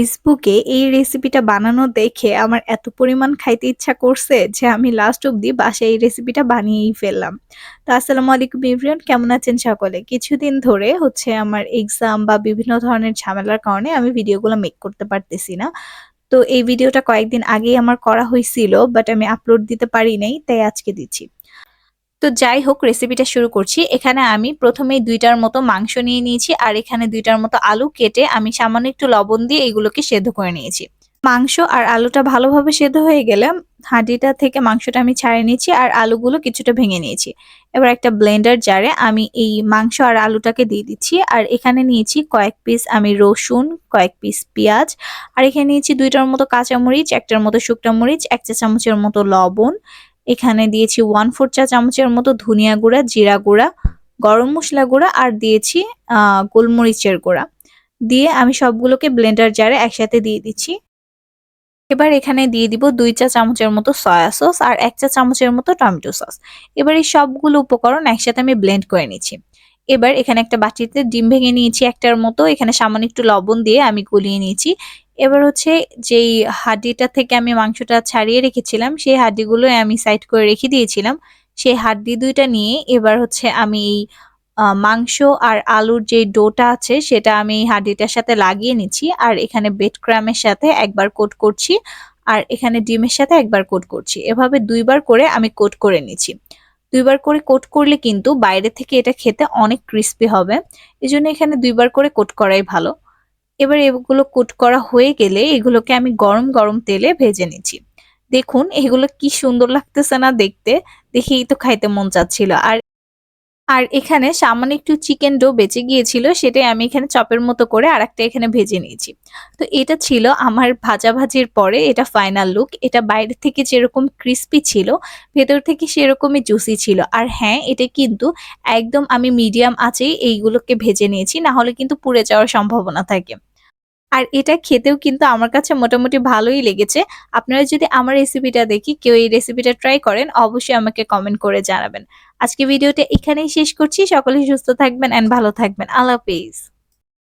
ফেসবুকে এই রেসিপিটা বানানো দেখে আমার এত পরিমাণ খাইতে ইচ্ছা করছে যে আমি লাস্ট অবধি বাসায় এই রেসিপিটা বানিয়েই ফেললাম। তো আসসালামু আলাইকুম এভরিওয়ান কেমন আছেন সকলে? কিছুদিন ধরে হচ্ছে আমার এক্সাম বা বিভিন্ন ধরনের ঝামেলার কারণে আমি ভিডিওগুলো মেক করতে পারতেছি না। তো এই ভিডিওটা কয়েকদিন আগেই আমার করা হয়েছিল বাট আমি আপলোড দিতে পারি নাই, তাই আজকে দিচ্ছি। তো যাই হোক রেসিপিটা শুরু করছি। এখানে আমি প্রথমে দুইটার মতো মাংস নিয়ে নিয়েছি আর এখানে দুইটার মতো আলু কেটে আমি সামান্য একটু লবণ দিয়ে এগুলোকে সেদ্ধ করে নিয়েছি। মাংস আর আলুটা ভালোভাবে সেদ্ধ হয়ে গেলে হাঁডিটা থেকে মাংসটা আমি ছাড়িয়ে নিয়েছি আর আলুগুলো কিছুটা ভেঙে নিয়েছি। এবার একটা ব্লেন্ডার জারে আমি এই মাংস আর আলুটাকে দিয়ে দিচ্ছি আর এখানে নিয়েছি কয়েক পিস আমি রসুন, কয়েক পিস পেঁয়াজ আর এখানে নিয়েছি দুইটার মতো কাঁচামরিচ, একটার মতো শুকনা মরিচ, এক চা চামচের মতো লবণ এখানে দিয়েছি ওয়ান ফোর চা চামচের মতো ধনিয়া গুঁড়া, জিরা গুঁড়া, গরম মশলা গুঁড়া আর দিয়েছি গোলমরিচের গুঁড়া। দিয়ে আমি সবগুলোকে ব্লেন্ডার জারে একসাথে দিয়ে দিচ্ছি। এবার এখানে দিয়ে দিব দুই চা চামচের মতো সয়া সস আর এক চা চামচের মতো টমেটো সস এবার এই সবগুলো উপকরণ একসাথে আমি ব্লেন্ড করে নিচ্ছি। এবার এখানে একটা বাটিতে ডিম ভেঙে নিয়েছি একটার মতো। এখানে সামান্য একটু লবণ দিয়ে আমি গলিয়ে নিয়েছি। এবার হচ্ছে যেই হাড্ডিটা থেকে আমি মাংসটা ছাড়িয়ে রেখেছিলাম, সেই হাড্ডিগুলো আমি সাইড করে রেখে দিয়েছিলাম। সেই হাড্ডি দুইটা নিয়ে এবার হচ্ছে আমি এই মাংস আর আলুর যে ডোটা আছে, সেটা আমি এই হাড্ডিটার সাথে লাগিয়ে নিচ্ছি। আর এখানে বেড ক্রামের সাথে একবার কোট করছি আর এখানে ডিমের সাথে একবার কোট করছি। এভাবে দুইবার করে আমি কোট করে নিচ্ছি। দুইবার করে কোট করলে কিন্তু বাইরে থেকে এটা খেতে অনেক ক্রিস্পি হবে। এই জন্য এখানে দুইবার করে কোট করাই ভালো। এবার এগুলো কুট করা হয়ে গেলে এগুলোকে আমি গরম গরম তেলে ভেজে নিচ্ছি। দেখুন, এগুলো কি সুন্দর লাগতেছে না দেখতে। দেখেই তো খাইতে মন চাচ্ছিল। আর আর এখানে সামান্য একটু চিকেন ডো বেঁচে গিয়েছিল, সেটাই আমি এখানে চপের মতো করে আর একটা এখানে ভেজে নিয়েছি। তো এটা ছিল আমার ভাজা ভাজির পরে এটা ফাইনাল লুক এটা বাইরে থেকে যেরকম ক্রিস্পি ছিল, ভেতর থেকে সেরকমই জুসি ছিল। আর হ্যাঁ এটা কিন্তু একদম আমি মিডিয়াম আছেই এইগুলোকে ভেজে নিয়েছি না হলে কিন্তু পুড়ে যাওয়ার সম্ভাবনা থাকে। আর এটা খেতেও কিন্তু আমার কাছে মোটামুটি ভালোই লেগেছে। আপনারা যদি আমার রেসিপিটা দেখি, কেউ এই রেসিপিটা ট্রাই করেন, অবশ্যই আমাকে কমেন্ট করে জানাবেন। আজকে ভিডিওটা এখানেই শেষ করছি। সকলে সুস্থ থাকবেন অ্যান্ড ভালো থাকবেন। আল্লাহ হাফিজ।